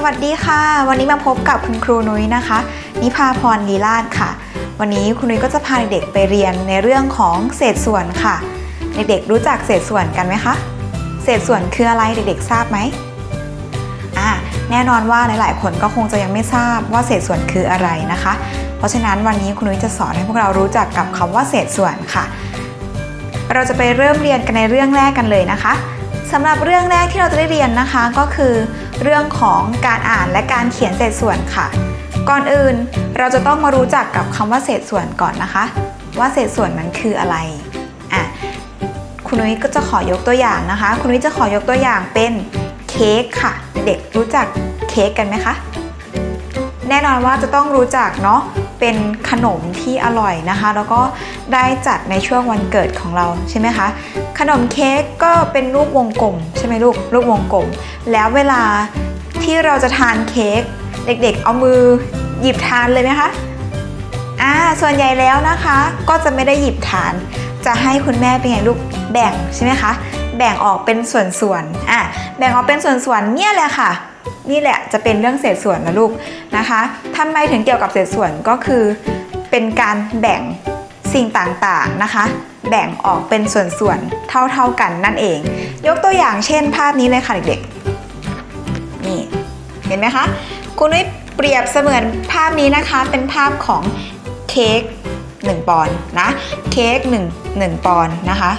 สวัสดีค่ะ วันนี้มาพบกับคุณครูนุ้ยนะคะ นิพาพรลีลาศค่ะ วันนี้คุณนุ้ยก็จะพาเด็กๆไปเรียนในเรื่องของเศษส่วนค่ะ เด็กๆรู้จักเศษส่วนกันไหมคะ เศษส่วนคืออะไรเด็กๆ ทราบไหมอ่าแน่นอนว่าหลายๆคนก็คงจะยังไม่ทราบว่าเศษส่วนคืออะไรนะคะ เพราะฉะนั้นวันนี้คุณนุ้ยจะสอนให้พวกเรารู้จักกับคำว่าเศษส่วนค่ะ เราจะไปเริ่มเรียนกันในเรื่องแรกกันเลยนะคะสำหรับเรื่องแรกที่เราจะได้เรียนนะคะก็คือ เรื่องของการอ่านและการเขียนเศษส่วนค่ะ ก่อนอื่นเราจะต้องมารู้จักกับคำว่าเศษส่วนก่อนนะคะ ว่าเศษส่วนมันคืออะไรอะคุณนุ้ยก็จะขอยกตัวอย่างนะคะ คุณนุ้ยจะขอยกตัวอย่างเป็นเค้กค่ะ เด็กรู้จักเค้กกันไหมคะแน่นอนว่าจะต้องรู้จักเนาะ เป็นขนมที่อร่อยนะคะ แล้วก็ได้จัดในช่วงวันเกิดของเราใช่ไหมคะ ขนมเค้กก็เป็นรูปวงกลมใช่ไหมลูกรูปวงกลม แล้วเวลาที่เราจะทานเค้กเด็กๆ เอามือหยิบทานเลยไหมคะอ่าส่วนใหญ่แล้วนะคะ ก็จะไม่ได้หยิบทาน จะให้คุณแม่เป็นไงลูกแบ่งใช่ไหมคะแบ่งออกเป็นส่วนๆอะแบ่งออกเป็นส่วนๆเนี่ยแหละค่ะ นี่แหละจะเป็นเรื่องเศษส่วนนะลูกนะคะทำไมถึงเกี่ยวกับเศษส่วนก็คือ เป็นการแบ่งสิ่งต่างๆนะคะ แบ่งออกเป็นส่วนๆเท่าๆกันนั่นเอง ยกตัวอย่างเช่น ภาพนี้เลยค่ะเด็กๆนี่เห็นไหมคะคุณนุ้ยเปรียบเสมือนภาพนี้นะคะเป็นภาพของเค้ก1ปอนด์นะเค้ก1 1ปอนด์นะคะ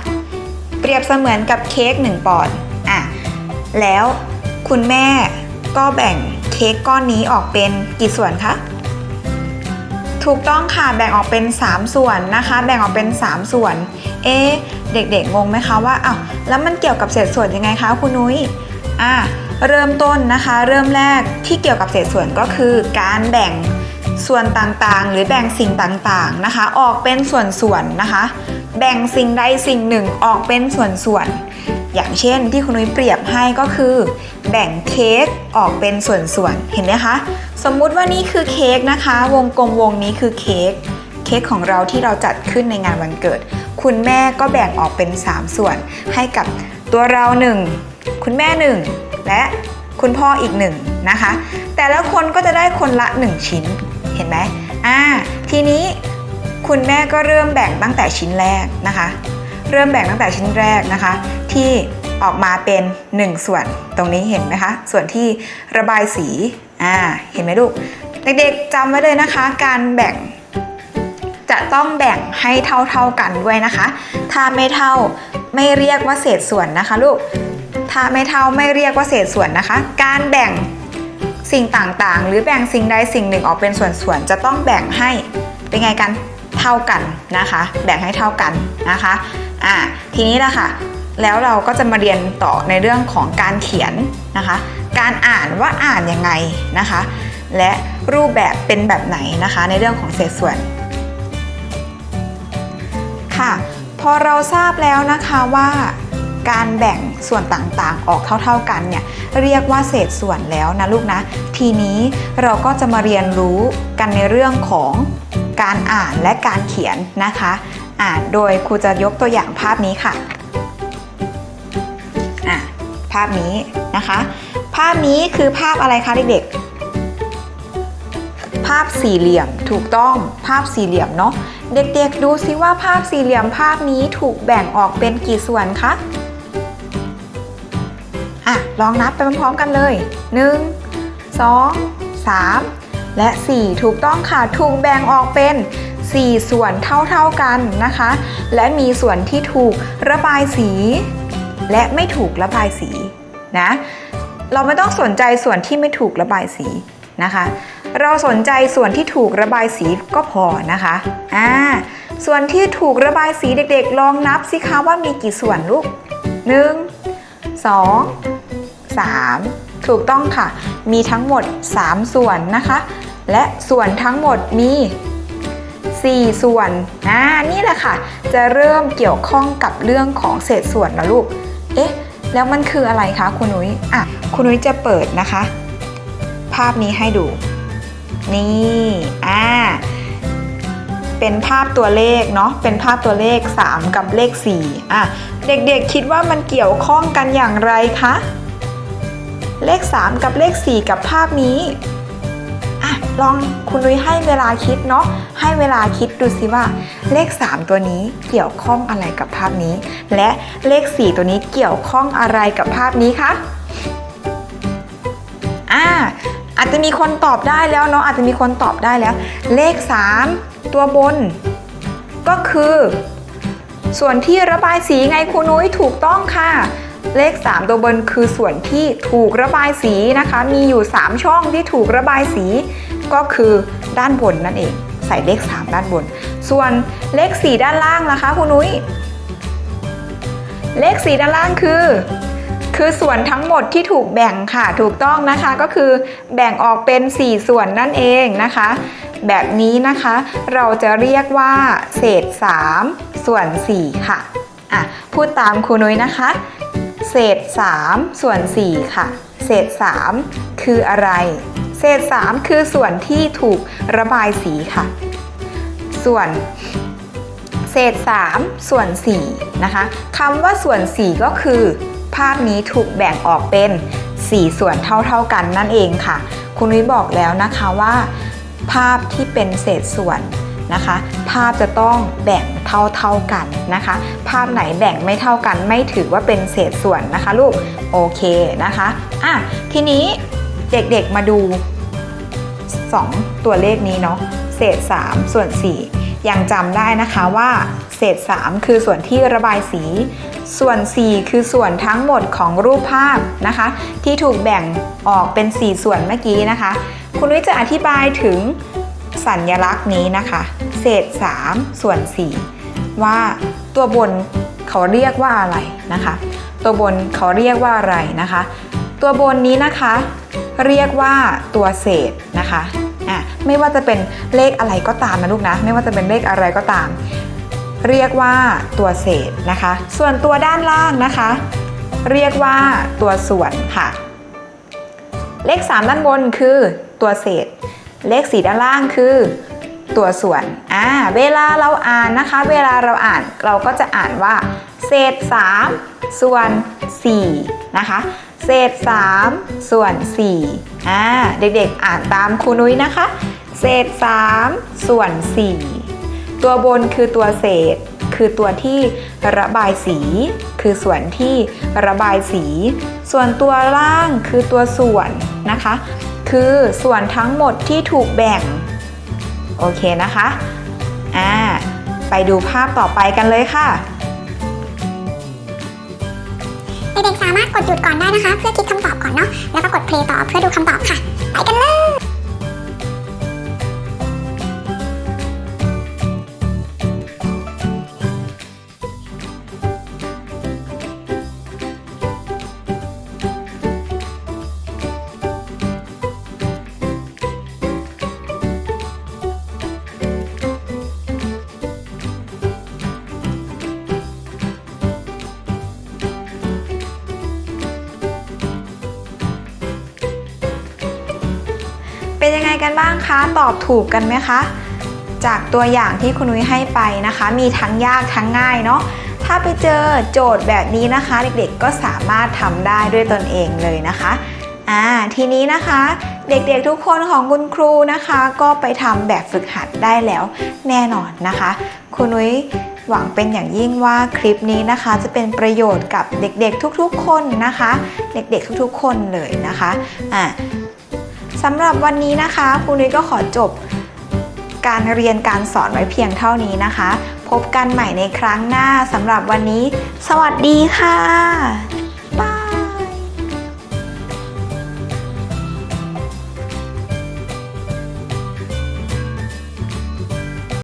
เปรียบเสมือนกับเค้ก1ปอนด์อะแล้วคุณแม่ ก็แบ่งเค้กก้อนนี้ออกเป็นกี่ส่วนคะ ถูกต้องค่ะ แบ่งออกเป็น 3 ส่วนนะคะ แบ่งออกเป็น 3 ส่วน เอ๊เด็กๆงงไหมคะว่าอ้าวแล้วมันเกี่ยวกับเศษส่วนยังไงคะคุณนุ้ยอะเริ่มต้นนะคะ เริ่มแรกที่เกี่ยวกับเศษส่วนก็คือการแบ่งส่วนต่างๆ หรือแบ่งสิ่งต่างๆนะคะ ออกเป็นส่วนๆนะคะ แบ่งสิ่งใดสิ่งหนึ่งออกเป็นส่วนๆ อย่างเช่นที่คุณนุ้ยเปรียบให้ก็คือ แบ่งเค้กออกเป็นส่วนๆ เห็นไหมคะ สมมุติว่านี่คือเค้กนะคะ วงกลมวงนี้คือเค้ก เค้กของเราที่เราจัดขึ้นในงานวันเกิด คุณแม่ก็แบ่งออกเป็น 3 ส่วน ให้กับตัวเรา 1 คุณแม่ 1 และคุณพ่ออีก1นะคะ แต่ละคนก็จะได้คนละ 1 ชิ้น เห็นไหมอ่า ทีนี้คุณแม่ก็เริ่มแบ่งตั้งแต่ชิ้นแรกนะคะ เริ่มแบ่งตั้งแต่ชิ้นแรกนะคะ ที่ออกมาเป็น 1 ส่วนตรงนี้เห็นไหมคะ ส่วนที่ระบายสีอ่าเห็นไหมลูก เด็กๆจำไว้เลยนะคะ การแบ่ง จะต้องแบ่งให้เท่าๆกันด้วยนะคะ ถ้าไม่เท่าไม่เรียกว่าเศษส่วนนะคะลูกถ้าไม่เท่าไม่เรียกว่าเศษส่วนนะคะ การแบ่งสิ่งต่างๆ หรือแบ่งสิ่งใดสิ่งหนึ่งออกเป็นส่วนๆจะต้องแบ่งให้เป็นไงกันเท่ากันนะคะ แบ่งให้เท่ากันนะคะอ่าทีนี้ละค่ะ แล้วเราก็จะมาเรียนต่อในเรื่องของการเขียนนะคะ การอ่านว่าอ่านยังไงนะคะ และรูปแบบเป็นแบบไหนนะคะ ในเรื่องของเศษส่วนค่ะ พอเราทราบแล้วนะคะว่าการแบ่งส่วนต่างๆ ออกเท่าๆกันเนี่ยเรียกว่าเศษส่วนแล้วนะลูกนะ ทีนี้เราก็จะมาเรียนรู้กันในเรื่องของการอ่านและการเขียนนะคะ อ่านโดยครูจะยกตัวอย่างภาพนี้ค่ะ ภาพนี้นะคะ ภาพนี้คือภาพอะไรคะเด็กๆ ภาพสี่เหลี่ยมถูกต้องภาพสี่เหลี่ยมเนาะเด็กๆ ดูซิว่าภาพสี่เหลี่ยมภาพนี้ถูกแบ่งออกเป็นกี่ส่วนคะอะลองนับไปพร้อมๆกันเลย 1 2 3 และ 4 ถูกต้องค่ะถูกแบ่งออกเป็น 4 ส่วนเท่าๆกันนะคะ และมีส่วนที่ถูกระบายสี และไม่ถูกระบายสีนะเราไม่ต้องสนใจส่วนที่ไม่ถูกระบายสีนะคะ เราสนใจส่วนที่ถูกระบายสีก็พอนะคะอ่าส่วนที่ถูกระบายสีเด็กๆ ลองนับสิคะว่ามีกี่ส่วนลูก1 2 3ถูกต้องค่ะ มีทั้งหมด 3 ส่วนนะคะ และส่วนทั้งหมดมี 4 ส่วนอ่านี่แหละค่ะ จะเริ่มเกี่ยวข้องกับเรื่องของเศษส่วนแล้วลูก เอ๊ะ แล้วมันคืออะไรคะคุณนุ้ยอะคุณนุ้ยจะเปิดนะคะ ภาพนี้ให้ดู นี่อ่าเป็นภาพตัวเลขเนาะเป็นภาพตัวเลข 3 กับเลข4อะเด็กๆคิดว่ามันเกี่ยวข้องกันอย่างไรคะเลข 3 กับเลข 4 กับภาพนี้ ลองคุณนุ้ยให้เวลาคิดเนาะให้เวลาคิดดูสิว่า เลข 3 ตัวนี้เกี่ยวข้องอะไรกับภาพนี้ และเลข 4 ตัวนี้เกี่ยวข้องอะไรกับภาพนี้คะอ่าอาจจะมีคนตอบได้แล้วเนาะอาจจะมีคนตอบได้แล้ว เลข 3 ตัวบน ก็คือ ส่วนที่ระบายสีไงครูนุ้ยถูกต้องค่ะเลข 3 ตัวบนคือส่วนที่ถูกระบายสีนะคะ มีอยู่ 3 ช่องที่ถูกระบายสี ก็คือด้านบนนั่นเอง ใส่เลข 3 ด้านบน ส่วนเลข 4 ด้านล่างล่ะคะครูนุ้ยเลข 4 ด้านล่างคือ คือส่วนทั้งหมดที่ถูกแบ่งค่ะถูกต้องนะคะก็คือแบ่งออกเป็น 4 ส่วนนั่นเองนะคะ แบบนี้นะคะเราจะเรียกว่า เศษ 3 ส่วน 4 ค่ะอะพูดตามครูนุ้ยนะคะ เศษ 3 ส่วน 4 ค่ะ เศษ 3 คืออะไร เศษ 3 คือส่วนที่ถูกระบายสีค่ะ ส่วนเศษ 3 ส่วน4นะคะคำว่าส่วน 4 ก็คือ ภาพนี้ถูกแบ่งออกเป็น 4 ส่วนเท่าๆกันนั่นเองค่ะ คุณนุ้ยบอกแล้วนะคะว่า ภาพที่เป็นเศษส่วนนะคะ ภาพจะต้องแบ่งเท่าๆกันนะคะ ภาพไหนแบ่งไม่เท่ากัน ไม่ถือว่าเป็นเศษส่วนนะคะ ลูกโอเคนะคะอะทีนี้ เด็กๆมาดู 2 ตัวเลขนี้เนาะเศษ 3 ส่วน 4 ยังจำได้นะคะว่าเศษ 3 คือส่วนที่ระบายสี ส่วน 4 คือส่วนทั้งหมดของรูปภาพนะคะ ที่ถูกแบ่งออกเป็น 4 ส่วนเมื่อกี้นะคะ คุณวิจะอธิบายถึงสัญลักษณ์นี้นะคะ เศษ 3 ส่วน 4 ว่าตัวบนเขาเรียกว่าอะไรนะคะ ตัวบนเขาเรียกว่าอะไรนะคะ ตัวบนนี้นะคะ เรียกว่าตัวเศษนะคะอะไม่ว่าจะเป็นเลขอะไรก็ตามนะลูกนะ ไม่ว่าจะเป็นเลขอะไรก็ตาม เรียกว่าตัวเศษนะคะ ส่วนตัวด้านล่างนะคะ เรียกว่าตัวส่วนค่ะ เลข 3 ด้านบนคือตัวเศษ เลข 4 ด้านล่างคือตัวส่วน อ่า เวลาเราอ่านนะคะ เวลาเราอ่านเราก็จะอ่านว่า เศษ 3 ส่วน 4 นะคะ เศษ 3 ส่วน4อ่าเด็กๆ อ่านตามครูนุ้ยนะคะ เศษ 3 ส่วน 4 ตัวบนคือตัวเศษ คือตัวที่ระบายสี คือส่วนที่ระบายสี ส่วนตัวล่างคือตัวส่วนนะคะ คือส่วนทั้งหมดที่ถูกแบ่ง โอเคนะคะ อ่า ไปดูภาพต่อไปกันเลยค่ะ เด็กๆสามารถกดหยุดก่อนได้นะคะ เพื่อคิดคำตอบก่อนเนาะ แล้วก็กดเพลย์ต่อเพื่อดูคำตอบค่ะ ไปกันเลย เป็นยังไงกันบ้างคะ ตอบถูกกันไหมคะ จากตัวอย่างที่คุณนุ้ยให้ไปนะคะ มีทั้งยากทั้งง่ายเนาะถ้าไปเจอโจทย์แบบนี้นะคะ เด็กๆก็สามารถทำได้ด้วยตนเองเลยนะคะอ่าทีนี้นะคะเด็กๆทุกคนของคุณครูนะคะ ก็ไปทำแบบฝึกหัดได้แล้วแน่นอนนะคะ คุณนุ้ยหวังเป็นอย่างยิ่งว่าคลิปนี้นะคะ จะเป็นประโยชน์กับเด็กๆทุกๆคนนะคะ เด็กๆทุกๆคนเลยนะคะอ่า สำหรับวันนี้นะคะครูนุ้ยก็ขอจบการเรียนการสอนไว้เพียงเท่านี้นะคะ พบกันใหม่ในครั้งหน้าสำหรับวันนี้ สวัสดีค่ะ